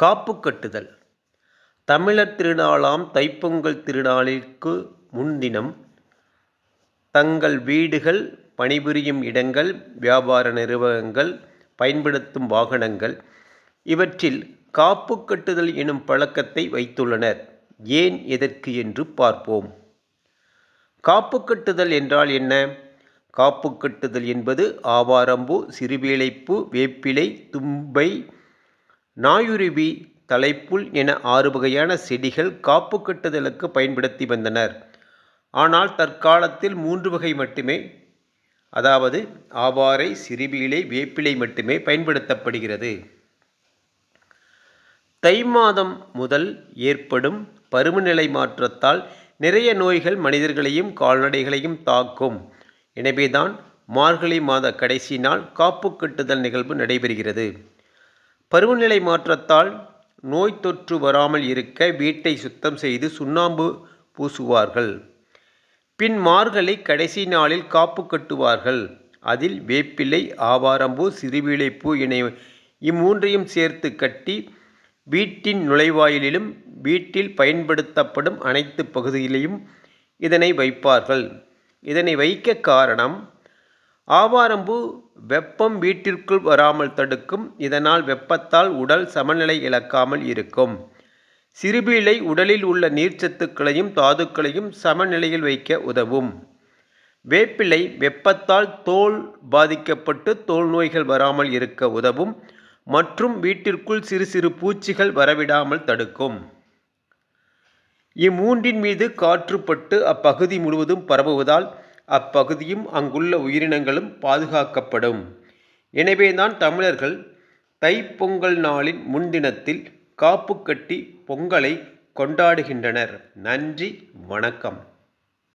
காப்பு கட்டுதல். தமிழர் திருநாளாம் தைப்பொங்கல் திருநாளிற்கு முன்தினம் தங்கள் வீடுகள் பணிபுரியும் இடங்கள் வியாபார நிறுவனங்கள் பயன்படுத்தும் வாகனங்கள் இவற்றில் காப்பு கட்டுதல் எனும் பழக்கத்தை வைத்துள்ளனர். ஏன் எதற்கு என்று பார்ப்போம். காப்பு கட்டுதல் என்றால் என்ன? காப்பு கட்டுதல் என்பது ஆவாரம்பூ சிறுவேளைப்பூ வேப்பிலை தும்பை நாயுருவி தலைப்புல் என ஆறு வகையான செடிகள் காப்பு கட்டுதலுக்கு பயன்படுத்தி வந்தனர். ஆனால் தற்காலத்தில் மூன்று வகை மட்டுமே அதாவது ஆவாரை சிறுபீளை வேப்பிலை மட்டுமே பயன்படுத்தப்படுகிறது. தை மாதம் முதல் ஏற்படும் பருவநிலை மாற்றத்தால் நிறைய நோய்கள் மனிதர்களையும் கால்நடைகளையும் தாக்கும். எனவேதான் மார்கழி மாத கடைசி நாள் காப்பு கட்டுதல் நிகழ்வு நடைபெறுகிறது. பருவநிலை மாற்றத்தால் நோய் தொற்று வராமல் இருக்க வீட்டை சுத்தம் செய்து சுண்ணாம்பு பூசுவார்கள். பின் மார்கழி கடைசி நாளில் காப்பு கட்டுவார்கள். அதில் வேப்பிலை ஆவாரம்பூ சிறுவிளைப்பூ இணை இம்மூன்றையும் சேர்த்து கட்டி வீட்டின் நுழைவாயிலிலும் வீட்டில் பயன்படுத்தப்படும் அனைத்து பகுதியிலையும் இதனை வைப்பார்கள். இதனை வைக்க காரணம் ஆவாரம்பூ வெப்பம் வீட்டிற்குள் வராமல் தடுக்கும். இதனால் வெப்பத்தால் உடல் சமநிலை இழக்காமல் இருக்கும். சிறுபீளை உடலில் உள்ள நீர்ச்சத்துக்களையும் தாதுக்களையும் சமநிலையில் வைக்க உதவும். வேப்பிலை வெப்பத்தால் தோல் பாதிக்கப்பட்டு தோல் நோய்கள் வராமல் இருக்க உதவும். மற்றும் வீட்டிற்குள் சிறு சிறு பூச்சிகள் வரவிடாமல் தடுக்கும். இம்மூன்றின் மீது காற்றுப்பட்டு அப்பகுதி முழுவதும் பரவுவதால் அப்பகுதியும் அங்குள்ள உயிரினங்களும் பாதுகாக்கப்படும். எனவேதான் தமிழர்கள் தைப்பொங்கல் நாளின் முன்தினத்தில் காப்பு கட்டி பொங்கலை கொண்டாடுகின்றனர். நன்றி வணக்கம்.